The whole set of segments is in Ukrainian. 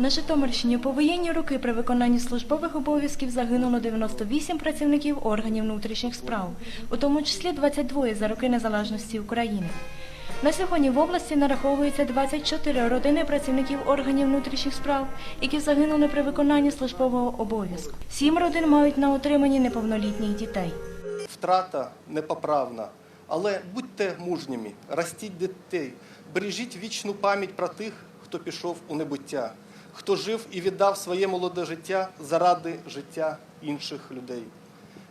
На Житомирщині у повоєнні роки при виконанні службових обов'язків загинуло 98 працівників органів внутрішніх справ, у тому числі 22 за роки незалежності України. На сьогодні в області нараховується 24 родини працівників органів внутрішніх справ, які загинули при виконанні службового обов'язку. Сім родин мають на отриманні неповнолітніх дітей. Втрата непоправна. Але будьте мужніми, ростіть дітей, бережіть вічну пам'ять про тих, хто пішов у небуття, хто жив і віддав своє молоде життя заради життя інших людей.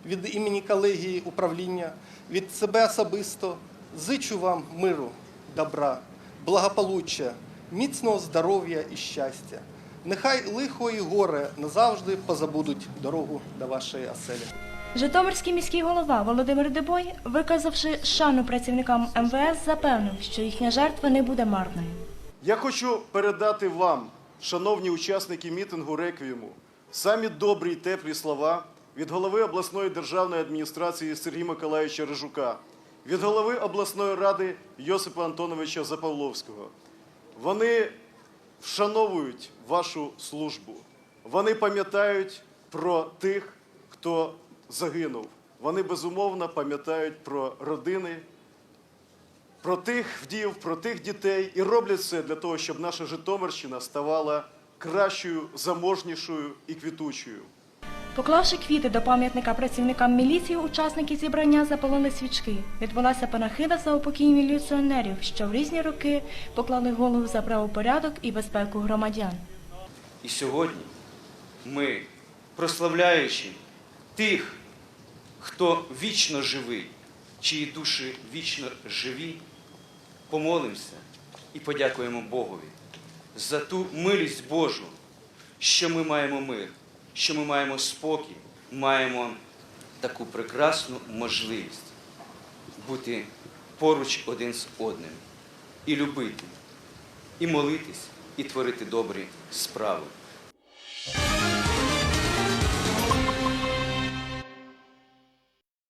Від імені колегії управління, від себе особисто зичу вам миру, добра, благополуччя, міцного здоров'я і щастя. Нехай лихо і горе назавжди позабудуть дорогу до вашої оселі. Житомирський міський голова Володимир Дебой, виказавши шану працівникам МВС, запевнив, що їхня жертва не буде марною. Я хочу передати вам, шановні учасники мітингу Реквієму, самі добрі й теплі слова від голови обласної державної адміністрації Сергія Миколаївича Рижука, від голови обласної ради Йосипа Антоновича Запавловського. Вони вшановують вашу службу. Вони пам'ятають про тих, хто загинув. Вони безумовно пам'ятають про родини, про тих вдів, про тих дітей і роблять все для того, щоб наша Житомирщина ставала кращою, заможнішою і квітучою. Поклавши квіти до пам'ятника працівникам міліції, учасники зібрання запалили свічки. Відбулася панахида за упокій міліціонерів, що в різні роки поклали голову за правопорядок і безпеку громадян. І сьогодні ми, прославляючи тих, хто вічно живий, чиї душі вічно живі, помолимося і подякуємо Богові за ту милість Божу, що ми маємо мир, що ми маємо спокій, маємо таку прекрасну можливість бути поруч один з одним і любити, і молитись, і творити добрі справи.